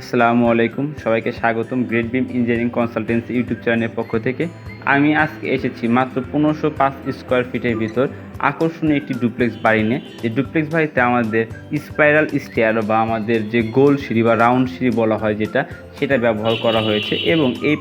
আসসালামু আলাইকুম। সবাইকে স্বাগতম Great Beam Engineering Consultancy YouTube চ্যানেলের পক্ষ থেকে। আমি আজকে এসেছি মাত্র পনেরোশো পাঁচ স্কোয়ার ফিটের ভিতর। আকর্ষণীয় একটি ডুপ্লেক্স বাড়ি নিয়ে। যে ডুপ্লেক্স বাড়িতে আমাদের স্পাইরাল স্টেয়ার বা আমাদের যে গোল সিঁড়ি বা রাউন্ড সিঁড়ি বলা হয় যেটা, সেটা ব্যবহার করা হয়েছে এবং এই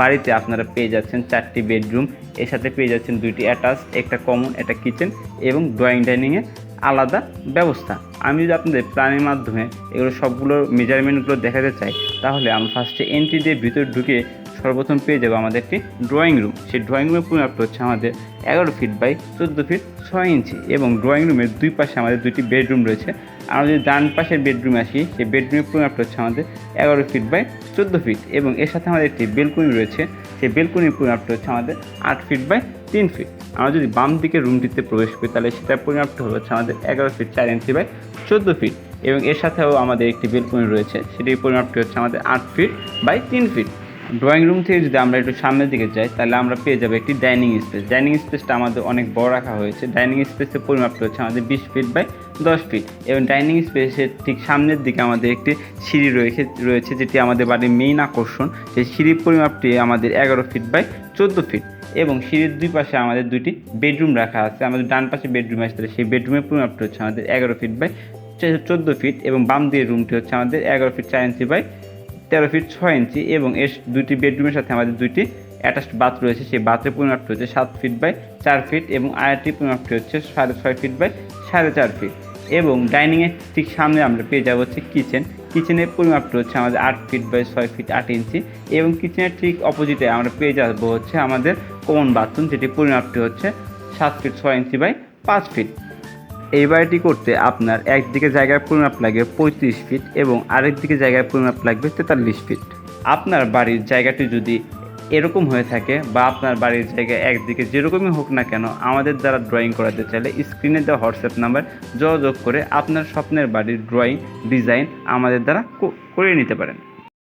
বাড়িতে আপনারা পেয়ে যাচ্ছেন চারটি বেডরুম এর সাথে পেয়ে যাচ্ছেন দুইটি অ্যাটাচ একটা কমন একটা কিচেন এবং ড্রয়িং ডাইনিংয়ে আলাদা ব্যবস্থা। আমি যদি আপনাদের প্ল্যানের মাধ্যমে এগুলো সবগুলো মেজারমেন্টগুলো দেখাতে চাই, তাহলে আমি ফার্স্টে এন্ট্রি দিয়ে ভিতরে ঢুকে সর্বপ্রথম পেয়ে যাব আমাদের একটি ড্রয়িং রুম সেই ড্রয়িং রুমের পরিমাপটা হচ্ছে আমাদের এগারো ফিট বাই চোদ্দ ফিট ছয় ইঞ্চি এবং ড্রয়িং রুমের দুই পাশে আমাদের দুটি বেডরুম রয়েছে। আমরা যদি ডান পাশের বেডরুমে আসি, সেই বেডরুমের পরিমাপটা হচ্ছে আমাদের এগারো ফিট বাই চোদ্দ ফিট এবং এর সাথে আমাদের একটি বেলকনি রয়েছে। সেই বেলকনির পরিমাপটা হচ্ছে আমাদের আট ফিট বাই তিন ফিট আমরা যদি বাম দিকে রুমটিতে প্রবেশ করি, তাহলে সেটার পরিমাপটা হচ্ছে আমাদের এগারো ফিট চার ইঞ্চি বাই চোদ্দ ফিট এবং এর সাথেও আমাদের একটি বেলকনি রয়েছে। সেটির পরিমাপটি হচ্ছে আমাদের আট ফিট বাই তিন ফিট ড্রয়িং রুম থেকে যদি আমরা একটু সামনের দিকে যাই, তাহলে আমরা পেয়ে যাব একটি ডাইনিং স্পেস ডাইনিং স্পেসটা আমাদের অনেক বড় রাখা হয়েছে। ডাইনিং স্পেসের পরিমাপটা হচ্ছে আমাদের বিশ ফিট বাই দশ ফিট এবং ডাইনিং স্পেসের ঠিক সামনের দিকে আমাদের একটি সিঁড়ি রয়েছে রয়েছে যেটি আমাদের বাড়ির মেইন আকর্ষণ। সেই সিঁড়ির পরিমাপটি আমাদের এগারো ফিট বাই চোদ্দ ফিট এবং সিঁড়ির দুই পাশে আমাদের দুইটি বেডরুম রাখা আছে। আমাদের ডান পাশে বেডরুম আসতে সেই বেডরুমের পরিমাপটা হচ্ছে আমাদের এগারো ফিট বাই চোদ্দ ফিট এবং বাম দিয়ে রুমটি হচ্ছে আমাদের এগারো ফিট চার ইঞ্চি বাই তেরো ফিট ছয় ইঞ্চি এবং এর দুইটি বেডরুমের সাথে আমাদের দুইটি অ্যাটাচড বাথ রয়েছে। সেই বাথের পরিমাপটি হচ্ছে সাত ফিট বাই চার ফিট এবং আরেকটি পরিমাপটি হচ্ছে সাড়ে ছয় ফিট বাই সাড়ে চার ফিট। এবং ডাইনিংয়ের ঠিক সামনে আমরা পেয়ে যাব হচ্ছে কিচেন। কিচেনের পরিমাপটি হচ্ছে আমাদের আট ফিট বাই ছয় ফিট আট ইঞ্চি এবং কিচেনের ঠিক অপোজিটে আমরা পেয়ে যাব হচ্ছে আমাদের কমন বাথরুম, যেটি পরিমাপটি হচ্ছে সাত ফিট ছয় ইঞ্চি বাই পাঁচ ফিট। এই বাড়িটি করতে আপনার একদিকে জায়গার পরিমাপ লাগবে পঁয়ত্রিশ ফিট এবং আরেক দিকে জায়গার পরিমাপ লাগবে তেতাল্লিশ ফিট আপনার বাড়ির জায়গাটি যদি এরকম হয়ে থাকে বা আপনার বাড়ির জায়গা একদিকে যেরকমই হোক না কেন, আমাদের দ্বারা ড্রয়িং করাতে চাইলে স্ক্রিনে দেওয়া হোয়াটসঅ্যাপ নাম্বার যোগাযোগ করে আপনার স্বপ্নের বাড়ির ড্রয়িং ডিজাইন আমাদের দ্বারা করে নিতে পারেন।